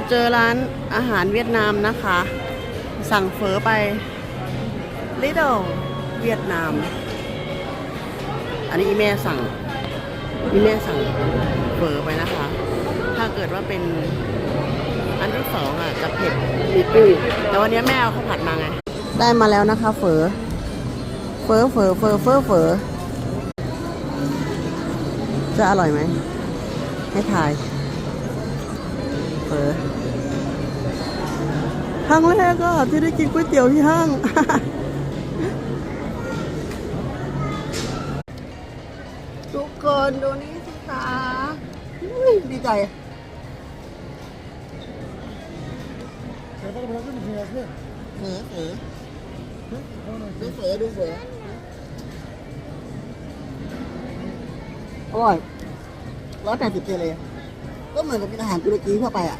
มาเจอร้านอาหารเวียดนามนะคะ สั่งเฟอไป Little เวียดนาม อันนี้อีแม่สั่งอีแม่สั่งเฟอไปนะคะ ถ้าเกิดว่าเป็นอันที่สองอะจะเผ็ดมีกุ้งแต่วันนี้แม่เอาข้าวผัดมาไง ได้มาแล้วนะคะเฟอเฟอเฟอเฟอเฟอเฟอจะอร่อยไหมให้ทายเฟอ ครั้งแรกก็ที่ได้กินก๋วยเตี๋ยวที่ห้าง ทุกคนดูนี่สิคะดีใจ Sefer bırakır mısın Yasmin? เฟอเฟอดูเฟอดูเฟออร่อยร้อยแปดสิบเจเลย ก็เหมือนกับกินอาหารตุรกีทั่วไปอะ